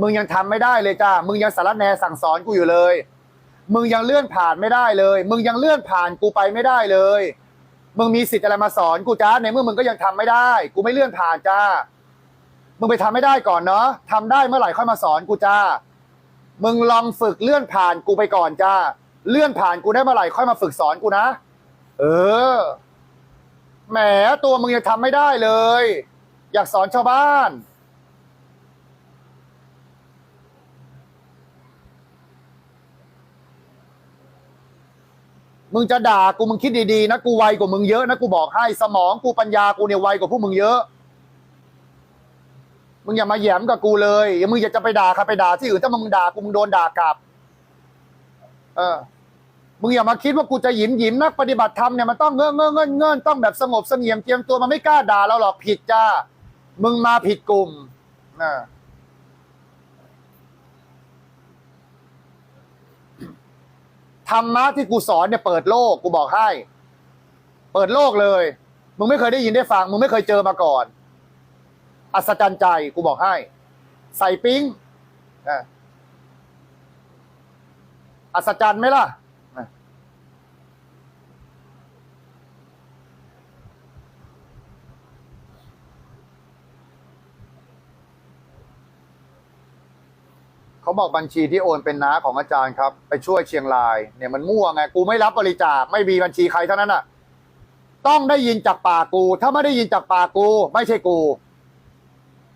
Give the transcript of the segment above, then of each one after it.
มึงยังทำไม่ได้เลยจ้ามึงยังสารแนสั่งสอนกูอยู่เลย มึงยังเลื่อนผ่านไม่ได้เลย มึงยังเลื่อนผ่านกูไปไม่ได้เลย มึงมีสิทธิ์อะไรมาสอนกูจ้าในเมื่อมึงก็ยังทำไม่ได้ กูไม่เลื่อนผ่านจ้า มึงไปทำไม่ได้ก่อนเนาะทำได้เมื่อไหร่ค่อยมาสอนกูจ้า มึงลองฝึกเลื่อนผ่านกูไปก่อนจ้า เลื่อนผ่านกูได้เมื่อไหร่ค่อยมาฝึกสอนกูนะ เออ แหมตัวมึงยังทำไม่ได้เลย อยากสอนชาวบ้าน มึงจะด่ากูมึงคิดดีๆนะกูไวกว่ามึงเยอะนะกูบอกให้สมองกูปัญญากูเนี่ยไวกว่าพวกมึงเยอะ มึงอย่ามาแหยมกับกูเลยอย่ามึงอยากจะไปด่าใครไปด่าที่อื่นถ้ามึงด่ากูมึงโดนด่ากลับ เออ มึงอย่ามาคิดว่ากูจะหยิมหยิมนักปฏิบัติธรรมเนี่ยมันต้องเงื่อนเงื่อนเงื่อนเงื่อนต้องแบบสงบเสงี่ยมเจียมตัวมันไม่กล้าด่าเราหรอกผิดจ้า มึงมาผิดกลุ่มนะ ธรรมะที่กูสอนเนี่ยเปิดโลกกูบอกให้ เปิดโลกเลย มึงไม่เคยได้ยินได้ฟัง มึงไม่เคยเจอมาก่อน อัศจรรย์ใจกูบอกให้ ใส่ปิ๊งอะอัศจรรย์ไหมล่ะ เขาบอกบัญชีที่โอนเป็นน้าของอาจารย์ครับ ไปช่วยเชียงรายเนี่ยมันมั่วไง กูไม่รับบริจาคไม่มีบัญชีใครเท่านั้นอะ ต้องได้ยินจากปากกู ถ้าไม่ได้ยินจากปากกู ไม่ใช่กู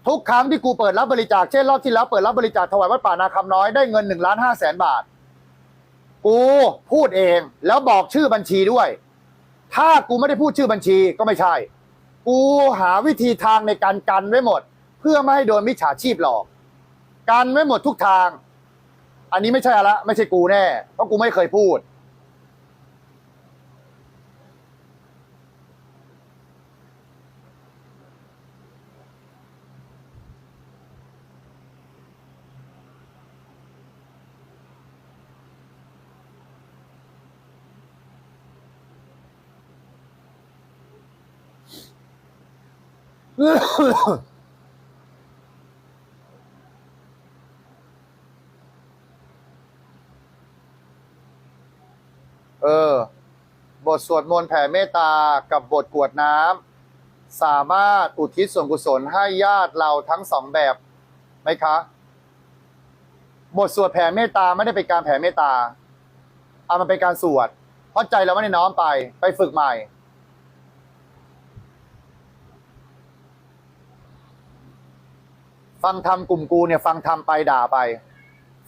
ทุกครั้งที่กูเปิดรับบริจาคเช่นรอบที่แล้วเปิดรับบริจาคถวายวัดป่านาคำน้อยได้เงินหนึ่งล้านห้าแสนบาท กูพูดเองแล้วบอกชื่อบัญชีด้วย ถ้ากูไม่ได้พูดชื่อบัญชีก็ไม่ใช่ กูหาวิธีทางในการกันไว้หมด เพื่อไม่ให้โดนมิจฉาชีพหลอก กันไว้หมดทุกทาง อันนี้ไม่ใช่ละไม่ใช่กูแน่ เพราะกูไม่เคยพูดเออ บ ทสวดมนต์แผ่เมตตากับบทกวดน้ำสามารถอุทิศส่วนกุศลให้ญาติเราทั้งสองแบบไหมคะ บทสวดแผ่เมตตาไม่ได้เป็นการแผ่เมตตาเอามันเป็นการสวด เพราะใจเราไม่ได้น้อมไปไปฝึกใหม่ ฟังทำกลุ่มกูเนี่ย ฟังทำไปด่าไป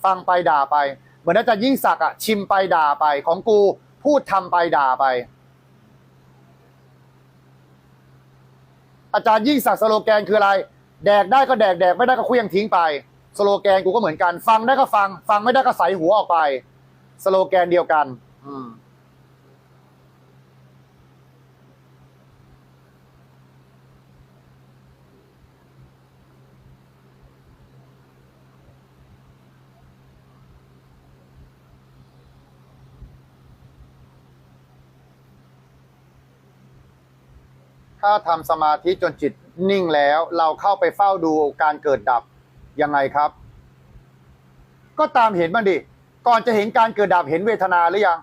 ฟังไปด่าไป เหมือนอาจารย์ยิ่งศักดิ์อะชิมไปด่าไปของกู พูดทำไปด่าไป อาจารย์ยิ่งศักดิ์สโลแกนคืออะไร แดกได้ก็แดกแดกไม่ได้ก็เคลี้ยงทิ้งไป สโลแกนกูก็เหมือนกัน ฟังได้ก็ฟัง ฟังไม่ได้ก็ใส่หัวออกไป สโลแกนเดียวกัน อืม ถ้าทำสมาธิจนจิตนิ่งแล้ว เราเข้าไปเฝ้าดูการเกิดดับยังไงครับ ก็ตามเห็นมันดิ ก่อนจะเห็นการเกิดดับเห็นเวทนาหรือยัง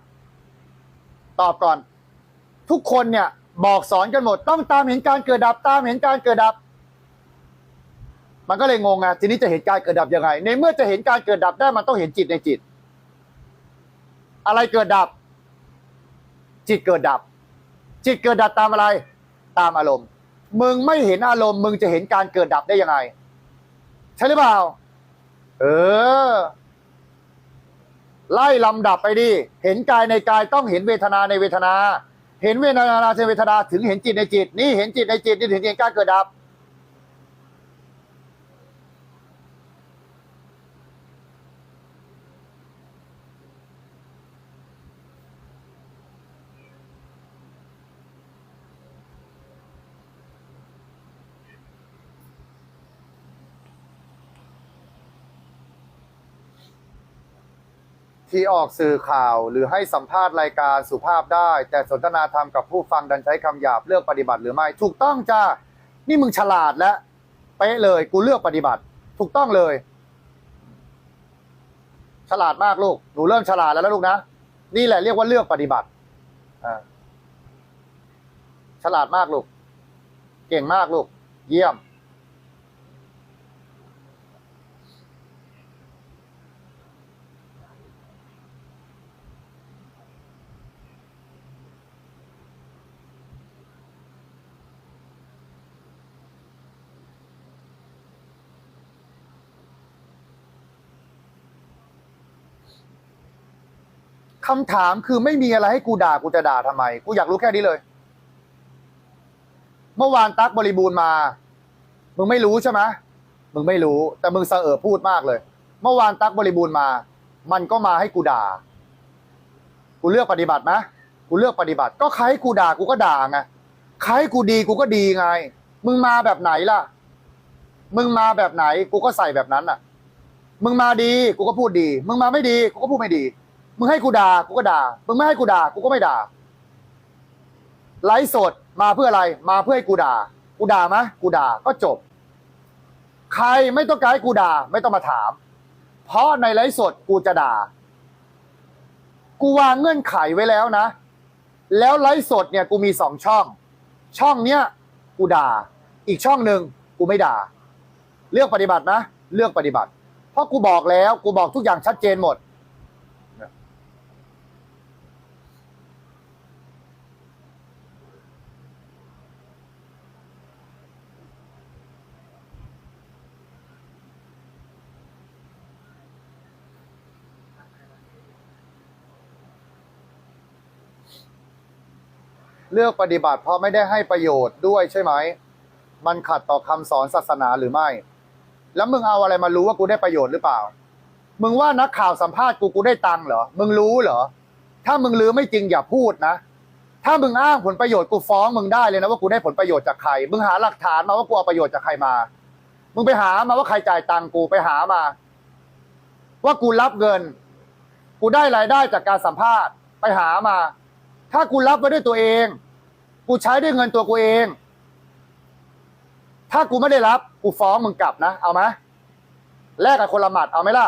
ตอบก่อน ทุกคนเนี่ยบอกสอนกันหมด ต้องตามเห็นการเกิดดับ ตามเห็นการเกิดดับ มันก็เลยงงไงทีนี้จะเห็นการเกิดดับยังไง ในเมื่อจะเห็นการเกิดดับได้มันต้องเห็นจิตในจิต อะไรเกิดดับ จิตเกิดดับ จิตเกิดดับตามอะไร ตามอารมณ์ มึงไม่เห็นอารมณ์ มึงจะเห็นการเกิดดับได้ยังไง ใช่หรือเปล่า เออ ไล่ลำดับไปดิ เห็นกายในกายต้องเห็นเวทนาในเวทนา เห็นเวทนาในเวทนาถึงเห็นจิตในจิต นี่เห็นจิตในจิตนี่ถึงเห็นการเกิดดับ ที่ออกสื่อข่าวหรือให้สัมภาษณ์รายการสุภาพได้ แต่สนทนาธรรมกับผู้ฟังดันใช้คำหยาบเลือกปฏิบัติหรือไม่ ถูกต้องจ้านี่มึงฉลาดและเป๊ะเลยกูเลือกปฏิบัติ ถูกต้องเลย ฉลาดมากลูก หนูเริ่มฉลาดแล้วนะลูกนะ นี่แหละเรียกว่าเลือกปฏิบัติฉลาดมากลูก เก่งมากลูก เยี่ยม คำถามคือไม่มีอะไรให้กูด่ากูจะด่าทำไม กูอยากรู้แค่นี้เลย เมื่อวานตั๊กบริบูรณ์มา มึงไม่รู้ใช่ไหมมึงไม่รู้ แต่มึงเสออพูดมากเลย เมื่อวานตั๊กบริบูรณ์มา มันก็มาให้กูด่า กูเลือกปฏิบัติไหมกูเลือกปฏิบัติ ก็ใครให้กูด่ากูก็ด่าไงใครให้กูดีกูก็ดีไง มึงมาแบบไหนล่ะ มึงมาแบบไหน กูก็ใส่แบบนั้นอะ มึงมาดี กูก็พูดดี มึงมาไม่ดี กูก็พูดไม่ดี มึงให้กูด่ากูก็ด่า มึงไม่ให้กูด่ากูก็ไม่ด่า ไลฟ์สดมาเพื่ออะไร มาเพื่อให้กูด่า กูด่าไหมกูด่าก็จบ ใครไม่ต้องการให้กูด่า ไม่ต้องมาถาม เพราะในไลฟ์สดกูจะด่า กูวางเงื่อนไขไว้แล้วนะ แล้วไลฟ์สดเนี่ยกูมีสองช่อง ช่องเนี้ยกูด่า อีกช่องหนึ่งกูไม่ด่า เลือกปฏิบัตินะ เลือกปฏิบัติ เพราะกูบอกแล้ว กูบอกทุกอย่างชัดเจนหมด เลือกปฏิบัติเพราะไม่ได้ให้ประโยชน์ด้วยใช่ไหม มันขัดต่อคำสอนศาสนาหรือไม่ แล้วมึงเอาอะไรมารู้ว่ากูได้ประโยชน์หรือเปล่า มึงว่านักข่าวสัมภาษณ์กูกูได้ตังค์เหรอ มึงรู้เหรอ ถ้ามึงลือไม่จริงอย่าพูดนะ ถ้ามึงอ้างผลประโยชน์กูฟ้องมึงได้เลยนะว่ากูได้ผลประโยชน์จากใคร มึงหาหลักฐานมาว่ากูเอาประโยชน์จากใครมา มึงไปหามาว่าใครจ่ายตังค์กูไปหามา ว่ากูรับเงิน กูได้รายได้จากการสัมภาษณ์ ไปหามา ถ้ากูรับไว้ด้วยตัวเอง กูใช้ด้วยเงินตัวกูเอง ถ้ากูไม่ได้รับ กูฟ้องมึงกลับนะ เอาไหมแลกกับคนละหมัดเอาไหมล่ะ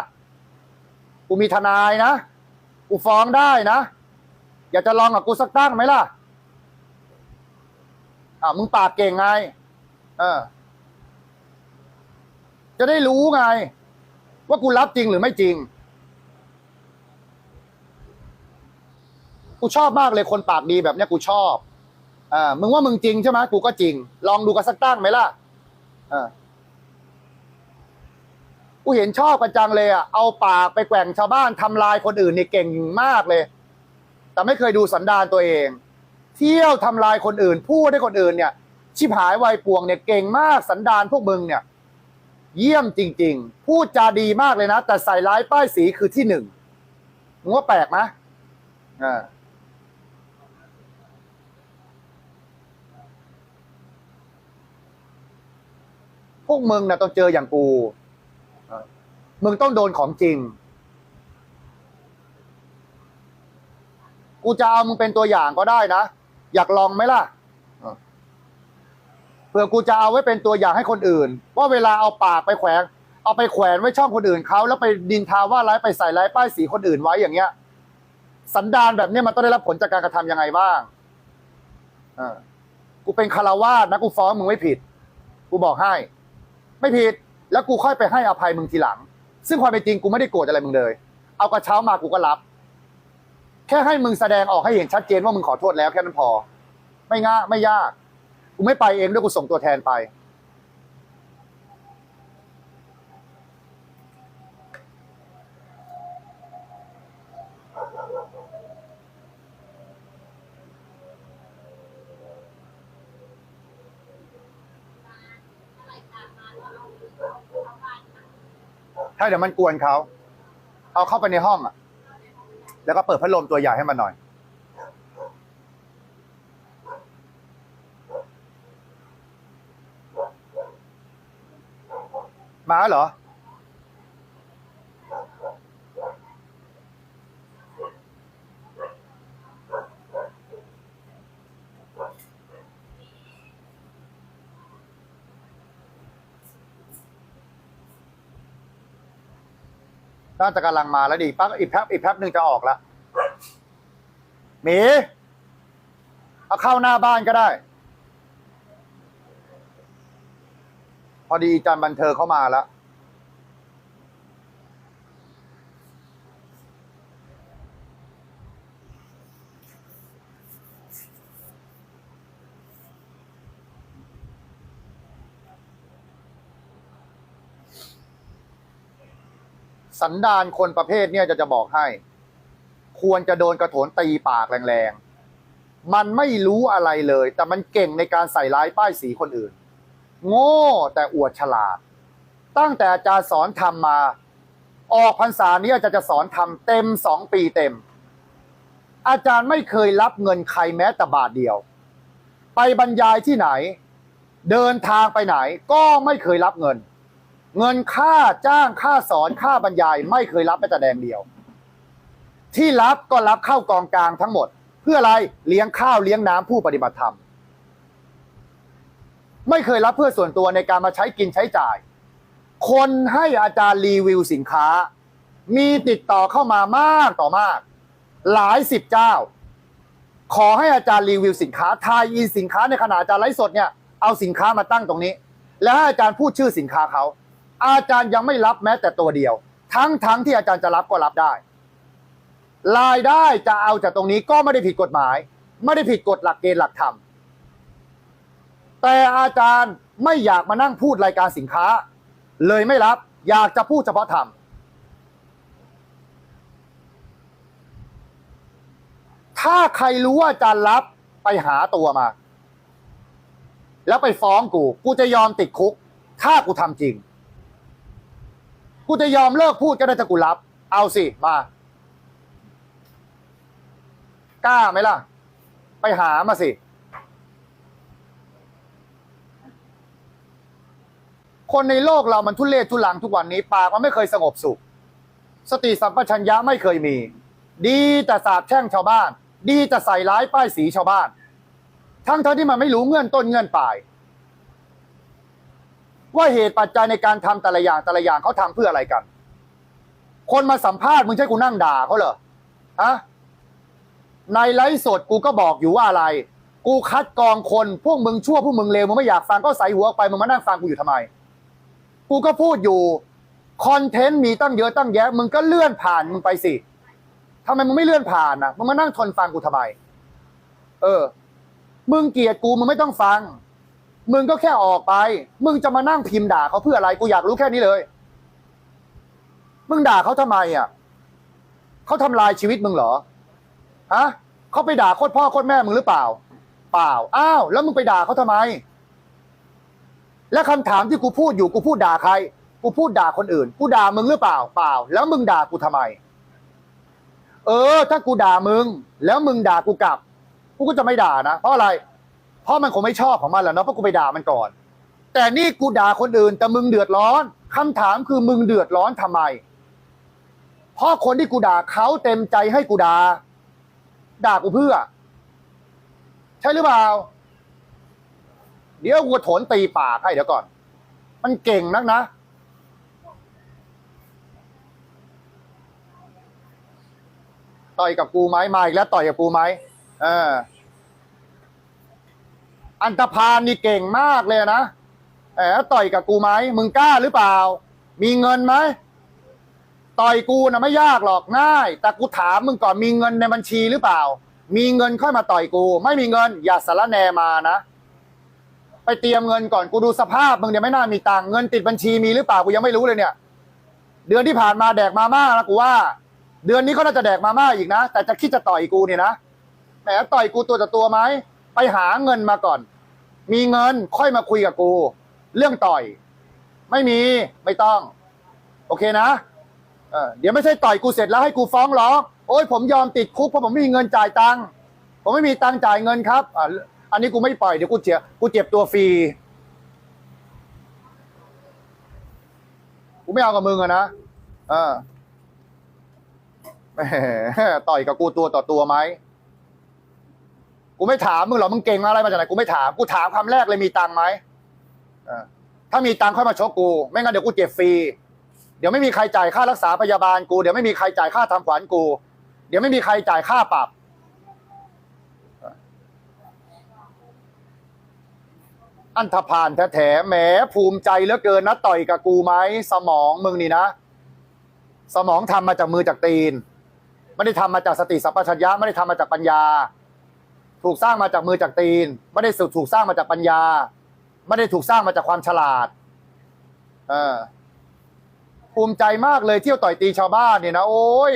กูมีทนายนะ กูฟ้องได้นะ อยากจะลองกับกูสักตั้งไหมล่ะอ่ามึงปากเก่งไง เออ จะได้รู้ไง ว่ากูรับจริงหรือไม่จริง กูชอบมากเลยคนปากดีแบบเนี้ยกูชอบอ่ามึงว่ามึงจริงใช่ไหมกูก็จริง ลองดูกันสักตั้งไหมล่ะอ่ากูเห็นชอบกันจังเลยอะเอาปากไปแกว่งชาวบ้านทำลายคนอื่นนี่เก่งมากเลย แต่ไม่เคยดูสันดานตัวเอง เที่ยวทำลายคนอื่น พูดให้คนอื่นเนี่ย ชิบหายวัยป่วงเนี่ยเก่งมากสันดานพวกมึงเนี่ย เยี่ยมจริง ๆ พูดจาดีมากเลยนะ แต่ใส่ร้ายป้ายสีคือที่หนึ่งมึงว่าแปลกไหมอ่า วกมึงนะต้องเจออย่างกูมึงต้องโดนของจริง กูจะเอามึงเป็นตัวอย่างก็ได้นะ อยากลองไหมล่ะเผื่อกูจะเอาไว้เป็นตัวอย่างให้คนอื่น ว่าเวลาเอาปากไปแขวนเอาไปแขวนไว้ช่องคนอื่นเขาแล้วไปดินทาว่าร้ายไปใส่ร้ายป้ายสีคนอื่นไว้อย่างเงี้ย สันดานแบบเนี้ยมันต้องได้รับผลจากการกระทำยังไงบ้างอกูเป็นคารวาสนะกูฟ้องมึงไม่ผิด กูบอกให้ ไม่ผิด แล้วกูค่อยไปให้อภัยมึงทีหลัง ซึ่งความเป็นจริงกูไม่ได้โกรธอะไรมึงเลย เอากระเช้ามากูก็รับ แค่ให้มึงแสดงออกให้เห็นชัดเจนว่ามึงขอโทษแล้วแค่นั้นพอ ไม่ง่าไม่ยาก กูไม่ไปเองด้วยกูส่งตัวแทนไป ถ้าเดี๋ยวมันกวนเขาเอาเข้าไปในห้องอะ แล้วก็เปิดพัดลมตัวใหญ่ให้มันหน่อย มาเหรอ น่าจะกำลังมาแล้วดีปักอีกแป๊บอีกแป๊บหนึ่งจะออกแล้วหมีเอาเข้าหน้าบ้านก็ได้ พอดีจันบันเทิงเข้ามาแล้ว สันดานคนประเภทเนี่ยจะจะบอกให้ ควรจะโดนกระโถนตีปากแรงๆ มันไม่รู้อะไรเลย แต่มันเก่งในการใส่ร้ายป้ายสีคนอื่น โง่แต่อวดฉลาด ตั้งแต่อาจารย์สอนทำมา ออกพรรษานี้อาจารย์จะสอนทำเต็มสองปีเต็ม อาจารย์ไม่เคยรับเงินใครแม้แต่บาทเดียว ไปบรรยายที่ไหน เดินทางไปไหนก็ไม่เคยรับเงิน เงินค่าจ้างค่าสอนค่าบรรยายไม่เคยรับแม้แต่แดงเดียว ที่รับก็รับเข้ากองกลางทั้งหมด เพื่ออะไรเลี้ยงข้าวเลี้ยงน้ำผู้ปฏิบัติธรรม ไม่เคยรับเพื่อส่วนตัวในการมาใช้กินใช้จ่าย คนให้อาจารย์รีวิวสินค้า มีติดต่อเข้ามามากต่อมาก หลายสิบเจ้า ขอให้อาจารย์รีวิวสินค้าทายอินสินค้าในขณะอาจารย์ไลฟ์สดเนี่ยเอาสินค้ามาตั้งตรงนี้ แล้วให้อาจารย์พูดชื่อสินค้าเขา อาจารย์ยังไม่รับแม้แต่ตัวเดียว ทั้งทั้งที่อาจารย์จะรับก็รับได้ รายได้จะเอาจากตรงนี้ก็ไม่ได้ผิดกฎหมาย ไม่ได้ผิดกฎหลักเกณฑ์หลักธรรม แต่อาจารย์ไม่อยากมานั่งพูดรายการสินค้า เลยไม่รับ อยากจะพูดเฉพาะธรรมถ้าใครรู้ว่าอาจารย์รับไปหาตัวมา แล้วไปฟ้องกู กูจะยอมติดคุก ถ้ากูทำจริง กูจะยอมเลิกพูดก็ได้ถ้ากูรับ เอาสิ มา กล้าไหมล่ะ ไปหามาสิ คนในโลกเรามันทุเลศทุลังทุกวันนี้ ปากมันไม่เคยสงบสุข สติสัมปชัญญะไม่เคยมี ดีแต่สาบแช่งชาวบ้าน ดีแต่ใส่ร้ายป้ายสีชาวบ้าน ทั้งทั้งที่มันไม่รู้เงื่อนต้นเงื่อนปลาย ว่าเหตุปัจจัยในการทำแต่ละอย่างแต่ละอย่างเขาทำเพื่ออะไรกัน คนมาสัมภาษณ์มึงใช่กูนั่งด่าเขาเหรอฮะในไลฟ์สดกูก็บอกอยู่ว่าอะไร กูคัดกรองคนพวกมึงชั่วพวกมึงเลวมึงไม่อยากฟังก็ใส่หัวออกไปมึงมานั่งฟังกูอยู่ทำไม กูก็พูดอยู่คอนเทนต์มีตั้งเยอะตั้งแยะมึงก็เลื่อนผ่านมึงไปสิทำไมมึงไม่เลื่อนผ่านนะมึงมานั่งทนฟังกูทำไม เออ มึงเกลียดกูมึงไม่ต้องฟัง มึงก็แค่ออกไป มึงจะมานั่งพิมพ์ด่าเขาเพื่ออะไร กูอยากรู้แค่นี้เลย มึงด่าเขาทำไมอะ เขาทำลายชีวิตมึงเหรอ ฮะ เขาไปด่าโคตรพ่อโคตรแม่มึงหรือเปล่า เปล่า อ้าว แล้วมึงไปด่าเขาทำไม และคำถามที่กูพูดอยู่ กูพูดด่าใคร กูพูดด่าคนอื่น กูด่ามึงหรือเปล่า เปล่า แล้วมึงด่ากูทำไม เออ ถ้ากูด่ามึง แล้วมึงด่ากูกลับ กูก็จะไม่ด่านะ เพราะอะไร เพราะมันคงไม่ชอบของมันแหละเนาะเพราะกูไปด่ามันก่อน แต่นี่กูด่าคนอื่นแต่มึงเดือดร้อนคำถามคือมึงเดือดร้อนทำไม เพราะคนที่กูด่าเขาเต็มใจให้กูด่าด่ากูเพื่อ ใช่หรือเปล่า เดี๋ยวกูถนตีปากให้เดี๋ยวก่อน มันเก่งนักนะต่อยกับกูไหมมาอีกแล้วต่อยกับกูไหมเออ อันตพานนี่เก่งมากเลยนะแหมต่อยกับกูไหมมึงกล้าหรือเปล่า มีเงินไหมต่อยกูนะไม่ยากหรอกง่าย แต่กูถามมึงก่อนมีเงินในบัญชีหรือเปล่า มีเงินค่อยมาต่อยกู ไม่มีเงิน อย่าสารแนมานะไปเตรียมเงินก่อนกูดูสภาพมึงเนี่ยไม่น่ามีตังเงินติดบัญชีมีหรือเปล่ากูยังไม่รู้เลยเนี่ย เดือนที่ผ่านมาแดกมาม่านะกูว่า เดือนนี้ก็น่าจะแดกมาม่าอีกนะแต่จะคิดจะต่อยกูเนี่ยนะแหมต่อยกูตัวต่อตัวไหมไปหาเงินมาก่อน มีเงินค่อยมาคุยกับกู เรื่องต่อย ไม่มีไม่ต้อง โอเคนะเออเดี๋ยวไม่ใช่ต่อยกูเสร็จแล้วให้กูฟ้องร้องโอ้ยผมยอมติดคุกเพราะผมไม่มีเงินจ่ายตังค์ผมไม่มีตังค์จ่ายเงินครับอ่าอันนี้กูไม่ปล่อยเดี๋ยวกูเจ็บกูเจ็บตัวฟรีกูไม่เอากับมึงอะนะเออต่อยกับกูตัวต่อตัวไหม กูไม่ถามมึงหรอกมึงเก่งอะไรมาจากไหนกูไม่ถามกูถามคำแรกเลยมีตังค์ไหมถ้ามีตังค์ค่อยมาชกกู ไม่งั้นเดี๋ยวกูเจ็บฟรีเดี๋ยวไม่มีใครจ่ายค่ารักษาพยาบาลกูเดี๋ยวไม่มีใครจ่ายค่าทำขวัญกู เดี๋ยวไม่มีใครจ่ายค่าปรับอันธพาลแท้ๆแหมภูมิใจเหลือเกินนะต่อยกับกูไหมสมองมึงนี่นะ สมองทำมาจากมือจากตีน ไม่ได้ทำมาจากสติสัพพัญญะไม่ได้ทำมาจากปัญญา ถูกสร้างมาจากมือจากตีน ไม่ได้ถูกสร้างมาจากปัญญา ไม่ได้ถูกสร้างมาจากความฉลาด เออภูมิใจมากเลยเที่ยวต่อยตีชาวบ้านเนี่ยนะโอ้ย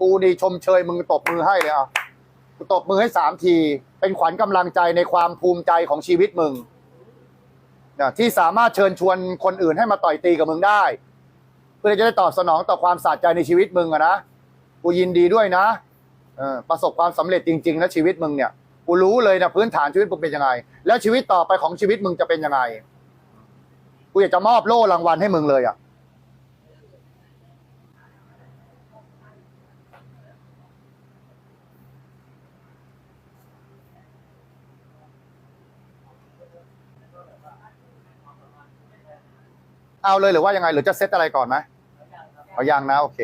กูนี่ชมเชยมึงตบมือให้เลยอะกูตบมือให้สามที เป็นขวัญกำลังใจในความภูมิใจของชีวิตมึงนะที่สามารถเชิญชวนคนอื่นให้มาต่อยตีกับมึงได้ เพื่อจะได้ตอบสนองต่อความสะใจในชีวิตมึงอะนะกูยินดีด้วยนะ ประสบความสำเร็จจริงๆนะชีวิตมึงเนี่ยกูรู้เลยนะพื้นฐานชีวิตมึงเป็นยังไง แล้วชีวิตต่อไปของชีวิตมึงจะเป็นยังไงกูอยากจะมอบโล่รางวัลให้มึงเลยอะเอาเลยหรือว่ายังไงหรือจะเซตอะไรก่อนไหมเอายังนะ โอเค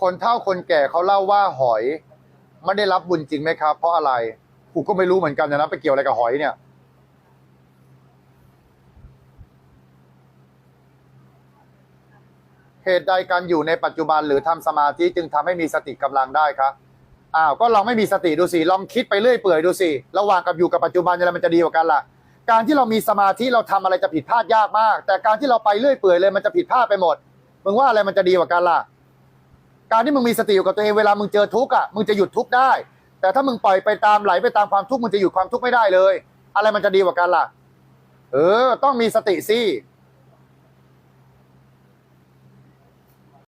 คนเฒ่าคนแก่เขาเล่าว่าหอยไม่ได้รับบุญจริงไหมครับ เพราะอะไรกูก็ไม่รู้เหมือนกันนะไปเกี่ยวอะไรกับหอยเนี่ย เหตุใดการอยู่ในปัจจุบันหรือทำสมาธิจึงทำให้มีสติกำลังได้ครับอ้าวก็ลองไม่มีสติดูสิลองคิดไปเรื่อยเปื่อยดูสิระหว่างกับอยู่กับปัจจุบันอะไรมันจะดีกว่ากันล่ะ การที่เรามีสมาธิเราทำอะไรจะผิดพลาดยากมาก แต่การที่เราไปเรื่อยเปื่อยเลยมันจะผิดพลาดไปหมดมึงว่าอะไรมันจะดีกว่ากันล่ะ การที่มึงมีสติอยู่กับตัวเองเวลามึงเจอทุกข์อะมึงจะหยุดทุกข์ได้ แต่ถ้ามึงปล่อยไปตามไหลไปตามความทุกข์มึงจะหยุดความทุกข์ไม่ได้เลย อะไรมันจะดีกว่ากันล่ะ เออ ต้องมีสติสิ